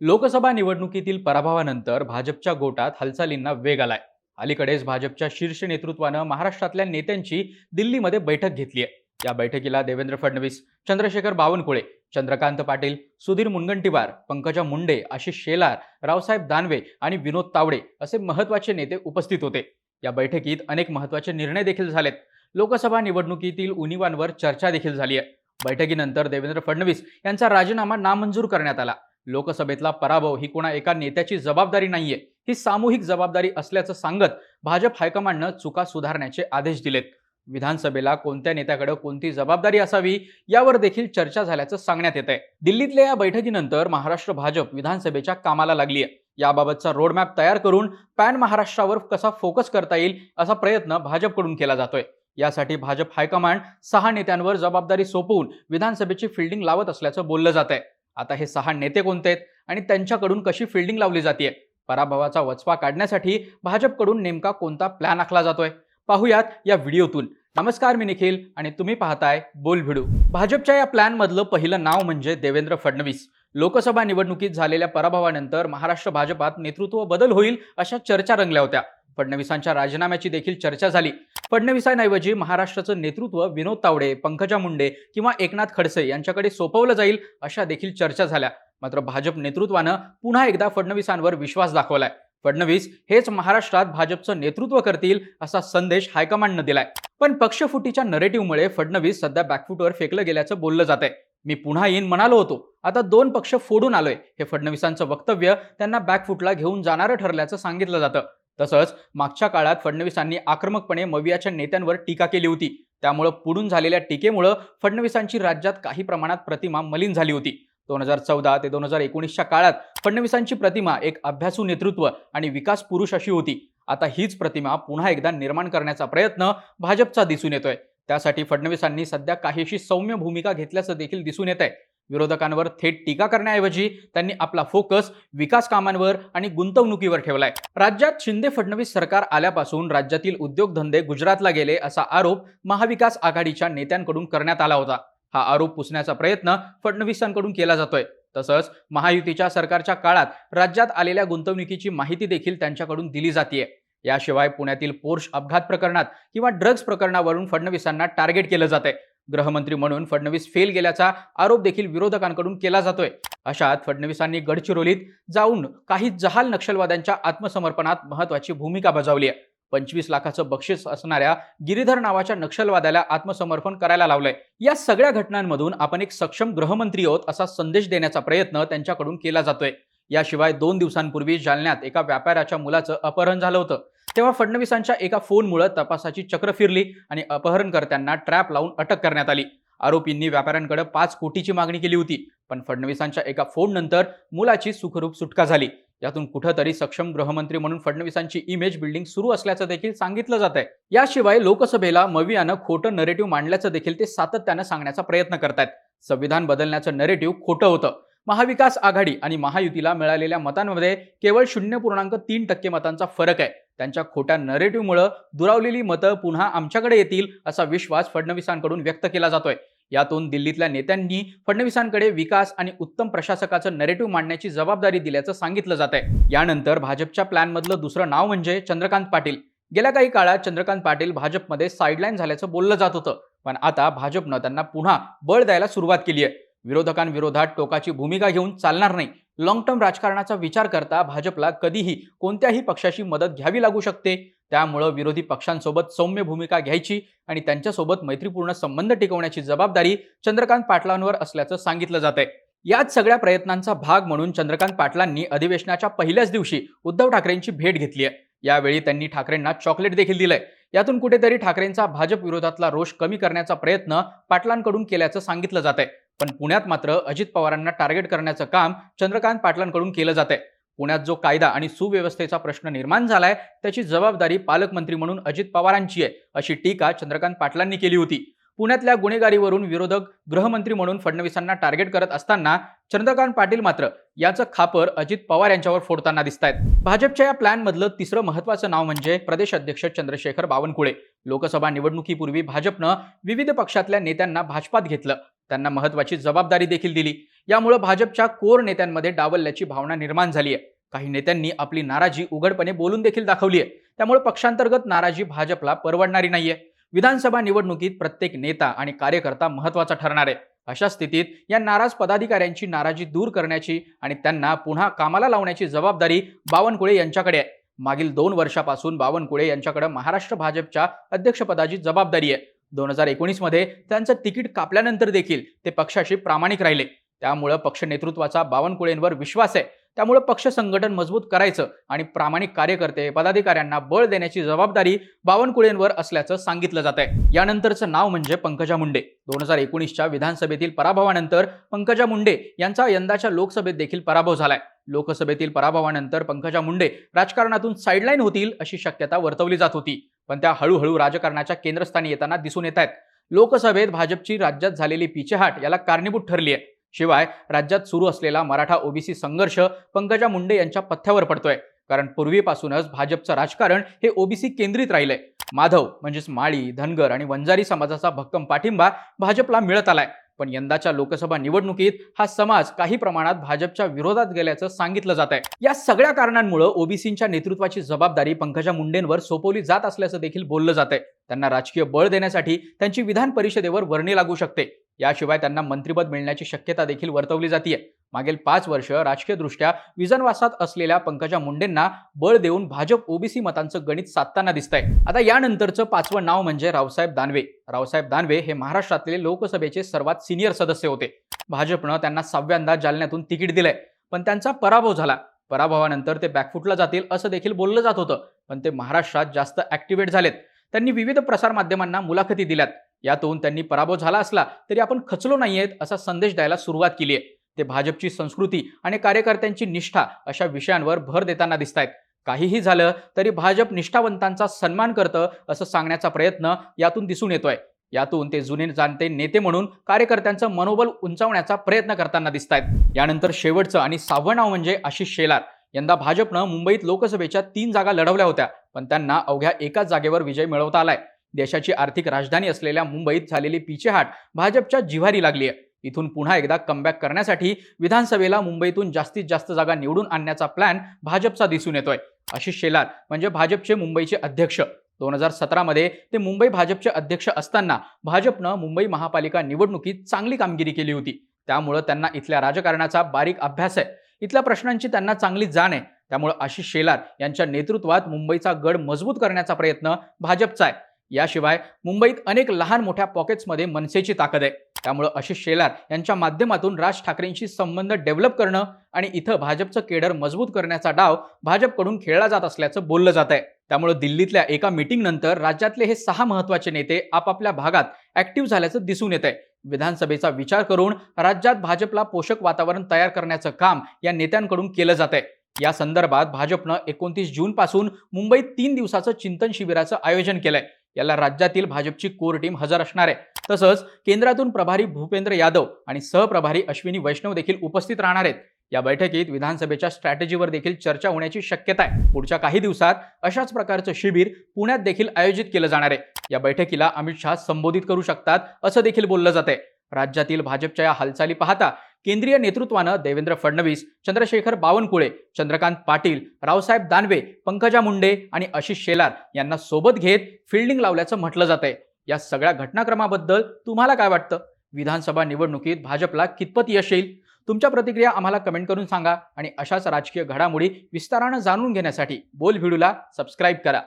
लोकसभा निवडणुकीतील पराभवानंतर भाजपच्या गोटात हालचालींना वेग आलाय. अलीकडेच भाजपच्या शीर्ष नेतृत्वानं महाराष्ट्रातल्या नेत्यांची दिल्लीमध्ये बैठक घेतली आहे या बैठकीला देवेंद्र फडणवीस चंद्रशेखर बावनकुळे चंद्रकांत पाटील सुधीर मुनगंटीवार पंकजा मुंडे आशिष शेलार रावसाहेब दानवे आणि विनोद तावडे असे महत्त्वाचे नेते उपस्थित होते. या बैठकीत अनेक महत्त्वाचे निर्णय देखील झालेत. लोकसभा निवडणुकीतील उनिवांवर चर्चा देखील झाली आहे बैठकीनंतर देवेंद्र फडणवीस यांचा राजीनामा नामंजूर करण्यात आला. लोकसभेतला पराभव ही कोणा एका नेत्याची जबाबदारी नाहीये. ही सामूहिक जबाबदारी असल्याचं सांगत भाजप हायकमांडनं चुका सुधारण्याचे आदेश दिलेत. विधानसभेला कोणत्या नेत्याकडे कोणती जबाबदारी असावी यावर देखील चर्चा झाल्याचं सांगण्यात येत आहे दिल्लीतल्या या बैठकीनंतर महाराष्ट्र भाजप विधानसभेच्या कामाला लागली आहे याबाबतचा रोडमॅप तयार करून पॅन महाराष्ट्रावर कसा फोकस करता येईल असा प्रयत्न भाजपकडून केला जातोय. यासाठी भाजप हायकमांड सहा नेत्यांवर जबाबदारी सोपवून विधानसभेची फिल्डिंग लावत असल्याचं बोललं जात आहे आता हे सहा नेते कोणते आहेत आणि त्यांच्याकडून कशी फिल्डिंग लावली जाते पराभवाचा वचपा काढण्यासाठी भाजपकडून नेमका कोणता प्लॅन आखला जातोय? पाहूयात या व्हिडिओतून. नमस्कार मी निखिल आणि तुम्ही पाहताय बोल भिडू भाजपच्या या प्लॅनमधलं पहिलं नाव म्हणजे देवेंद्र फडणवीस. लोकसभा निवडणुकीत झालेल्या पराभवानंतर महाराष्ट्र भाजपात नेतृत्व बदल होईल अशा चर्चा रंगल्या होत्या. फडणवीसांच्या राजीनाम्याची देखील चर्चा झाली. फडणवीसांऐवजी महाराष्ट्राचं नेतृत्व विनोद तावडे पंकजा मुंडे किंवा एकनाथ खडसे यांच्याकडे सोपवलं जाईल अशा देखील चर्चा झाल्या. मात्र भाजप नेतृत्वानं पुन्हा एकदा फडणवीसांवर विश्वास दाखवलाय. फडणवीस हेच महाराष्ट्रात भाजपचं नेतृत्व करतील असा संदेश हायकमांडनं दिलाय. पण पक्षफुटीच्या नरेटिव्हमुळे फडणवीस सध्या बॅकफुटवर फेकलं गेल्याचं बोललं जात आहे मी पुन्हा येईन म्हणालो होतो. आता दोन पक्ष फोडून आलोय हे फडणवीसांचं वक्तव्य त्यांना बॅकफुटला घेऊन जाणारं ठरल्याचं सांगितलं जातं. तसंच मागच्या काळात फडणवीसांनी आक्रमकपणे मवियाच्या नेत्यांवर टीका केली होती. त्यामुळं पुढून झालेल्या टीकेमुळं फडणवीसांची राज्यात काही प्रमाणात प्रतिमा मलिन झाली होती. दोन हजार चौदा ते दोन हजार एकोणीसच्या काळात फडणवीसांची प्रतिमा एक अभ्यासू नेतृत्व आणि विकास पुरुष अशी होती. आता हीच प्रतिमा पुन्हा एकदा निर्माण करण्याचा प्रयत्न भाजपचा दिसून येतोय. त्यासाठी फडणवीसांनी सध्या काहीशी सौम्य भूमिका घेतल्याचं देखील दिसून येत आहे विरोधकांवर थेट टीका करण्याऐवजी त्यांनी आपला फोकस विकास कामांवर आणि गुंतवणुकीवर ठेवलाय. राज्यात शिंदे फडणवीस सरकार आल्यापासून राज्यातील उद्योगधंदे गुजरातला गेले असा आरोप महाविकास आघाडीच्या नेत्यांकडून करण्यात आला होता. हा आरोप पुसण्याचा प्रयत्न फडणवीसांकडून केला जातोय. तसंच महायुतीच्या सरकारच्या काळात राज्यात आलेल्या गुंतवणुकीची माहिती देखील त्यांच्याकडून दिली जाते याशिवाय पुण्यातील पोर्श अपघात प्रकरणात किंवा ड्रग्ज प्रकरणावरून फडणवीसांना टार्गेट केलं जात आहे गृहमंत्री म्हणून फडणवीस फेल गेल्याचा आरोप देखील विरोधकांकडून केला जातोय. अशात फडणवीसांनी गडचिरोलीत जाऊन काही जहाल नक्षलवाद्यांच्या आत्मसमर्पणात महत्वाची भूमिका बजावली आहे पंचवीस लाखाचं बक्षीस असणाऱ्या गिरीधर नावाच्या नक्षलवाद्याला आत्मसमर्पण करायला लावलंय. या सगळ्या घटनांमधून आपण एक सक्षम गृहमंत्री आहोत असा संदेश देण्याचा प्रयत्न त्यांच्याकडून केला जातोय. याशिवाय दोन दिवसांपूर्वी जालन्यात एका व्यापाऱ्याच्या मुलाचं अपहरण झालं होतं. तेव्हा फडणवीसांच्या एका फोनमुळे तपासाची चक्र फिरली आणि अपहरणकर्त्यांना ट्रॅप लावून अटक करण्यात आली. आरोपींनी व्यापाऱ्यांकडे पाच कोटीची मागणी केली होती पण फडणवीसांच्या एका फोन नंतर मुलाची सुखरूप सुटका झाली. यातून कुठंतरी सक्षम गृहमंत्री म्हणून फडणवीसांची इमेज बिल्डिंग सुरू असल्याचं देखील सांगितलं जात आहे याशिवाय लोकसभेला मवियानं खोटं नरेटिव्ह मांडल्याचं देखील ते सातत्यानं सांगण्याचा प्रयत्न करतायत. संविधान बदलण्याचं नरेटिव्ह खोटं होतं. महाविकास आघाडी आणि महायुतीला मिळालेल्या मतांमध्ये केवळ शून्य पूर्णांक तीन टक्के मतांचा फरक आहे. त्यांच्या खोट्या नरेटिव्हमुळं दुरावलेली मतं पुन्हा आमच्याकडे येतील असा विश्वास फडणवीसांकडून व्यक्त केला जातोय. यातून दिल्लीतल्या नेत्यांनी फडणवीसांकडे विकास आणि उत्तम प्रशासकाचं नरेटिव्ह मांडण्याची जबाबदारी दिल्याचं सांगितलं जात आहे यानंतर भाजपच्या प्लॅनमधलं दुसरं नाव म्हणजे चंद्रकांत पाटील. गेल्या काही काळात चंद्रकांत पाटील भाजपमध्ये साईडलाईन झाल्याचं बोललं जात होतं. पण आता भाजपनं त्यांना पुन्हा बळ द्यायला सुरुवात केली आहे विरोधकांविरोधात टोकाची भूमिका घेऊन चालणार नाही. लॉंग टर्म राजकारणाचा विचार करता भाजपला कधीही कोणत्याही पक्षाची मदत घ्यावी लागू शकते. त्यामुळं विरोधी पक्षांसोबत सौम्य भूमिका घ्यायची आणि त्यांच्यासोबत मैत्रीपूर्ण संबंध टिकवण्याची जबाबदारी चंद्रकांत पाटलांवर असल्याचं सांगितलं जात आहे याच सगळ्या प्रयत्नांचा भाग म्हणून चंद्रकांत पाटलांनी अधिवेशनाच्या पहिल्याच दिवशी उद्धव ठाकरेंची भेट घेतली आहे. यावेळी त्यांनी ठाकरेंना चॉकलेट देखील दिलंय. यातून कुठेतरी ठाकरेंचा भाजप विरोधातला रोष कमी करण्याचा प्रयत्न पाटलांकडून केल्याचं सांगितलं जात आहे पण पुण्यात मात्र अजित पवारांना टार्गेट करण्याचं काम चंद्रकांत पाटलांकडून केलं जात आहे पुण्यात जो कायदा आणि सुव्यवस्थेचा प्रश्न निर्माण झालाय त्याची जबाबदारी पालकमंत्री म्हणून अजित पवारांची आहे अशी टीका चंद्रकांत पाटलांनी केली होती. पुण्यातल्या गुन्हेगारीवरून विरोधक गृहमंत्री म्हणून फडणवीसांना टार्गेट करत असताना चंद्रकांत पाटील मात्र याचं खापर अजित पवार यांच्यावर फोडताना दिसत आहेत भाजपच्या या प्लॅनमधलं तिसरं महत्वाचं नाव म्हणजे प्रदेश अध्यक्ष चंद्रशेखर बावनकुळे. लोकसभा निवडणुकीपूर्वी भाजपनं विविध पक्षातल्या नेत्यांना भाजपात घेतलं. त्यांना महत्वाची जबाबदारी देखील दिली. यामुळे भाजपच्या कोर नेत्यांमध्ये डावलल्याची भावना निर्माण झाली आहे काही नेत्यांनी आपली नाराजी उघडपणे बोलून देखील दाखवली आहे त्यामुळे पक्षांतर्गत नाराजी भाजपला परवडणारी नाहीये. विधानसभा निवडणुकीत प्रत्येक नेता आणि कार्यकर्ता महत्त्वाचा ठरणार आहे. अशा स्थितीत या नाराज पदाधिकाऱ्यांची नाराजी दूर करण्याची आणि त्यांना पुन्हा कामाला लावण्याची जबाबदारी बावनकुळे यांच्याकडे आहे. मागील दोन वर्षापासून बावनकुळे यांच्याकडे महाराष्ट्र भाजपच्या अध्यक्षपदाची जबाबदारी आहे. दोन हजार एकोणीसमध्ये त्यांचं तिकीट कापल्यानंतर देखील ते पक्षाशी प्रामाणिक राहिले. त्यामुळं पक्ष नेतृत्वाचा बावनकुळेंवर विश्वास आहे. त्यामुळे पक्ष संघटन मजबूत करायचं आणि प्रामाणिक कार्यकर्ते पदाधिकाऱ्यांना बळ देण्याची जबाबदारी बावनकुळेंवर असल्याचं सांगितलं जात आहे यानंतरचं नाव म्हणजे पंकजा मुंडे. दोन हजार एकोणीसच्या विधानसभेतील पराभवानंतर पंकजा मुंडे यांचा यंदाच्या लोकसभेत देखील पराभव झालाय. लोकसभेतील पराभवानंतर पंकजा मुंडे राजकारणातून साईडलाईन होतील अशी शक्यता वर्तवली जात होती. पण त्या हळूहळू राजकारणाच्या केंद्रस्थानी येताना दिसून येत आहेत लोकसभेत भाजपची राज्यात झालेली पिछेहाट याला कारणीभूत ठरली आहे शिवाय राज्यात सुरू असलेला मराठा ओबीसी संघर्ष पंकजा मुंडे यांच्या पथ्यावर पडतोय. कारण पूर्वीपासूनच भाजपचं राजकारण हे ओबीसी केंद्रित राहिलंय. माधव म्हणजेच माळी धनगर आणि वंजारी समाजाचा भक्कम पाठिंबा भाजपला मिळत आलाय. पण यंदाच्या लोकसभा निवडणुकीत हा समाज काही प्रमाणात भाजपच्या विरोधात गेल्याचं सांगितलं जात आहे या सगळ्या कारणांमुळे ओबीसींच्या नेतृत्वाची जबाबदारी पंकजा मुंडेंवर सोपवली जात असल्याचं देखील बोललं जात आहे त्यांना राजकीय बळ देण्यासाठी त्यांची विधान परिषदेवर वर्णी लागू शकते. याशिवाय त्यांना मंत्रिपद मिळण्याची शक्यता देखील वर्तवली जाते मागील पाच वर्ष राजकीयदृष्ट्या विजनवासात असलेल्या पंकजा मुंडेंना बळ देऊन भाजप ओबीसी मतांचं गणित साधताना दिसतंय. आता यानंतरचं पाचवं नाव म्हणजे रावसाहेब दानवे. रावसाहेब दानवे हे महाराष्ट्रातले लोकसभेचे सर्वात सिनियर सदस्य होते. भाजपनं त्यांना सहाव्यांदा जालन्यातून तिकीट दिलंय. पण त्यांचा पराभव झाला. पराभवानंतर ते बॅकफुटला जातील असं देखील बोललं जात होतं. पण ते महाराष्ट्रात जास्त ऍक्टिव्हेट झालेत. त्यांनी विविध प्रसारमाध्यमांना मुलाखती दिल्यात. यातून त्यांनी पराभव झाला असला तरी आपण खचलो नाहीयेत असा संदेश द्यायला सुरुवात केली आहे. ते भाजपची संस्कृती आणि कार्यकर्त्यांची निष्ठा अशा विषयांवर भर देताना दिसत आहेत काहीही झालं तरी भाजप निष्ठावंतांचा सन्मान करतं असं सांगण्याचा प्रयत्न यातून दिसून येतोय. यातून ते जुने जाणते नेते म्हणून कार्यकर्त्यांचं मनोबल उंचावण्याचा प्रयत्न करताना दिसत आहेत यानंतर शेवटचं आणि सहावं नाव म्हणजे आशिष शेलार. यंदा भाजपनं मुंबईत लोकसभेच्या तीन जागा लढवल्या होत्या पण त्यांना अवघ्या एकाच जागेवर विजय मिळवता आलाय. देशाची आर्थिक राजधानी असलेल्या मुंबईत झालेली पिछेहाट भाजपच्या जिव्हारी लागली आहे. इथून पुन्हा एकदा कमबॅक करण्यासाठी विधानसभेला मुंबईतून जास्तीत जास्त जागा निवडून आणण्याचा प्लॅन भाजपचा दिसून येतोय. आशिष शेलार म्हणजे भाजपचे मुंबईचे अध्यक्ष. दोन हजार सतरामध्ये ते मुंबई भाजपचे अध्यक्ष असताना भाजपनं मुंबई महापालिका निवडणुकीत चांगली कामगिरी केली होती. त्यामुळं त्यांना इथल्या राजकारणाचा बारीक अभ्यास आहे. इथल्या प्रश्नांची त्यांना चांगली जाण आहे. त्यामुळे आशिष शेलार यांच्या नेतृत्वात मुंबईचा गड मजबूत करण्याचा प्रयत्न भाजपचा आहे. याशिवाय मुंबईत अनेक लहान मोठ्या पॉकेट्समध्ये मनसेची ताकद आहे. त्यामुळे आशिष शेलार यांच्या माध्यमातून राज ठाकरेंशी संबंध डेव्हलप करणं आणि इथं भाजपचं केडर मजबूत करण्याचा डाव भाजपकडून खेळला जात असल्याचं बोललं जात आहे. त्यामुळे दिल्लीतल्या एका मिटिंगनंतर राज्यातले हे सहा महत्त्वाचे नेते आपापल्या भागात ऍक्टिव्ह झाल्याचं दिसून येत आहे विधानसभेचा विचार करून राज्यात भाजपला पोषक वातावरण तयार करण्याचं काम या नेत्यांकडून केलं जात आहे. या संदर्भात भाजपनं एकोणतीस जूनपासून मुंबईत तीन दिवसाचं चिंतन शिबिराचं आयोजन केलंय. याला राज्यातील भाजपची कोर टीम हजर असणार आहे. तसंच केंद्रातून प्रभारी भूपेंद्र यादव आणि सहप्रभारी अश्विनी वैष्णव देखील उपस्थित राहणार आहेत. या बैठकीत विधानसभेच्या स्ट्रॅटेजीवर देखील चर्चा होण्याची शक्यता आहे. पुढच्या काही दिवसात अशाच प्रकारचं शिबिर पुण्यात देखील आयोजित केलं जाणार आहे. या बैठकीला अमित शहा संबोधित करू शकतात असं देखील बोललं जात आहे राज्यातील भाजपच्या या हालचाली पाहता केंद्रीय नेतृत्वानं देवेंद्र फडणवीस चंद्रशेखर बावनकुळे चंद्रकांत पाटील रावसाहेब दानवे पंकजा मुंडे आणि आशिष शेलार यांना सोबत घेत फिल्डिंग लावल्याचं म्हटलं जात आहे या सगळ्या घटनाक्रमाबद्दल तुम्हाला काय वाटतं? विधानसभा निवडणुकीत भाजपला कितपत यश येईल? तुमच्या प्रतिक्रिया आम्हाला कमेंट करून सांगा आणि अशाच राजकीय घडामोडी विस्तारानं जाणून घेण्यासाठी बोल व्हिडिओला सबस्क्राईब करा.